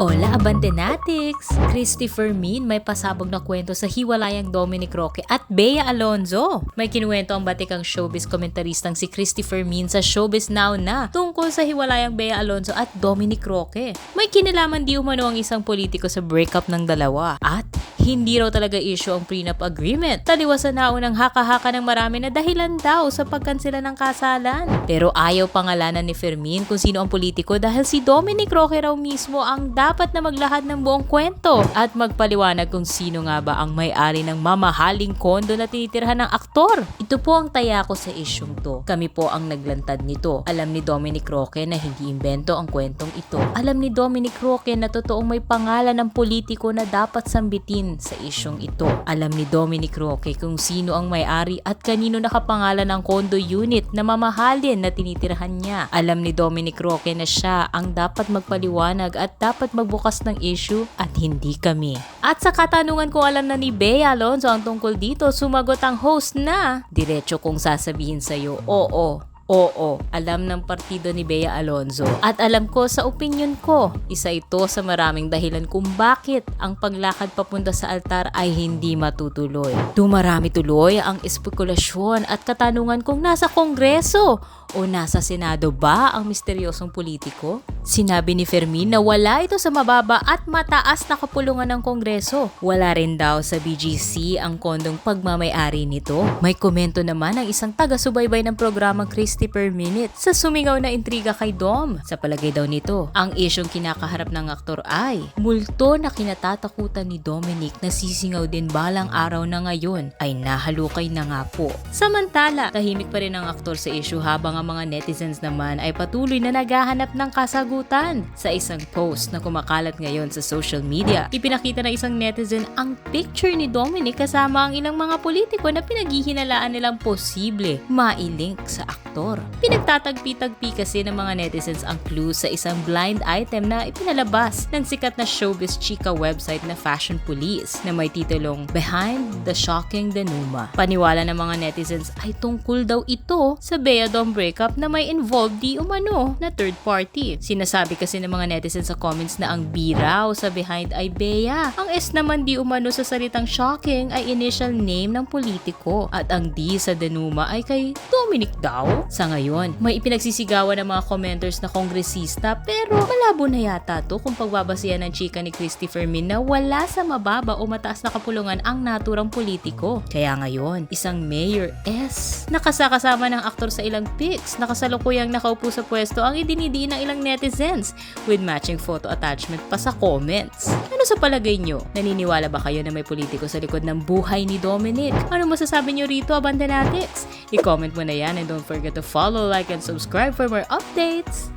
Hola, Abandenatics! Christopher Min may pasabog na kwento sa hiwalayang Dominic Roque at Bea Alonzo. May kinuwento ang batikang showbiz komentaristang si Christopher Min sa Showbiz Now na tungkol sa hiwalayang Bea Alonzo at Dominic Roque. May kinalaman di umano ang isang politiko sa breakup ng dalawa at hindi raw talaga issue ang prenup agreement. Taliwas sa naunang haka-haka ng marami na dahilan daw sa pagkansela ng kasalan. Pero ayaw pangalanan ni Fermin kung sino ang politiko dahil si Dominic Roque raw mismo ang dapat na maglahad ng buong kwento at magpaliwanag kung sino nga ba ang may-ari ng mamahaling kondo na tinitirhan ng aktor. Ito po ang taya ko sa isyong to. Kami po ang naglantad nito. Alam ni Dominic Roque na hindi imbento ang kwentong ito. Alam ni Dominic Roque na totoong may pangalan ng politiko na dapat sambitin sa isyong ito. Alam ni Dominic Roque kung sino ang may-ari at kanino nakapangalan ang condo unit na mamahalin na tinitirhan niya. Alam ni Dominic Roque na siya ang dapat magpaliwanag at dapat magbukas ng issue at hindi kami. At sa katanungan kung alam na ni Bea Alonzo ang tungkol dito, sumagot ang host na, diretso kong sasabihin sa'yo, oo, Oo, alam ng partido ni Bea Alonzo. At alam ko sa opinion ko, isa ito sa maraming dahilan kung bakit ang paglakad papunta sa altar ay hindi matutuloy. Dumarami tuloy ang espekulasyon at katanungan kung nasa kongreso o nasa senado ba ang misteryosong politiko? Sinabi ni Fermin na wala ito sa mababa at mataas na kapulungan ng kongreso. Wala rin daw sa BGC ang kondong pagmamayari nito. May komento naman ang isang taga-subaybay ng programang Christy Per Minute sa sumingaw na intriga kay Dom. Sa palagay daw nito, ang isyong kinakaharap ng aktor ay multo na kinatatakutan ni Dominic na sisingaw din balang araw na ngayon ay nahalukay na nga po. Samantala, tahimik pa rin ang aktor sa issue habang ang mga netizens naman ay patuloy na naghahanap ng kasagutan. Sa isang post na kumakalat ngayon sa social media, ipinakita ng isang netizen ang picture ni Dominic kasama ang ilang mga politiko na pinaghihinalaan nilang posible mailink sa aktor. Pinagtatagpi-tagpi kasi ng mga netizens ang clue sa isang blind item na ipinalabas ng sikat na showbiz chika website na Fashion Police na may titulong Behind the Shocking Denuma. Paniwala ng mga netizens ay tungkol daw ito sa Bea Dom breakup na may involved di umano na third party. Sinasabi kasi ng mga netizens sa comments na ang B raw sa behind ay Bea. Ang S naman di umano sa salitang shocking ay initial name ng politiko at ang D sa Denuma ay kay Dominic daw. Sa ngayon, may ipinagsisigawan ng mga commenters na kongresista pero malabo na yata to kung pagbabasihan ng chika ni Christy Fermin na wala sa mababa o mataas na kapulungan ang naturang politiko. Kaya ngayon, isang Mayor S nakasakasama ng aktor sa ilang pics na kasalukuyang nakaupo sa pwesto ang idinidiin ng ilang netizens with matching photo attachment pa sa comments. Ano sa palagay nyo? Naniniwala ba kayo na may politiko sa likod ng buhay ni Dominic? Ano masasabi nyo rito, Abandanatics? I-comment mo na yan and don't forget to follow, like, and subscribe for more updates!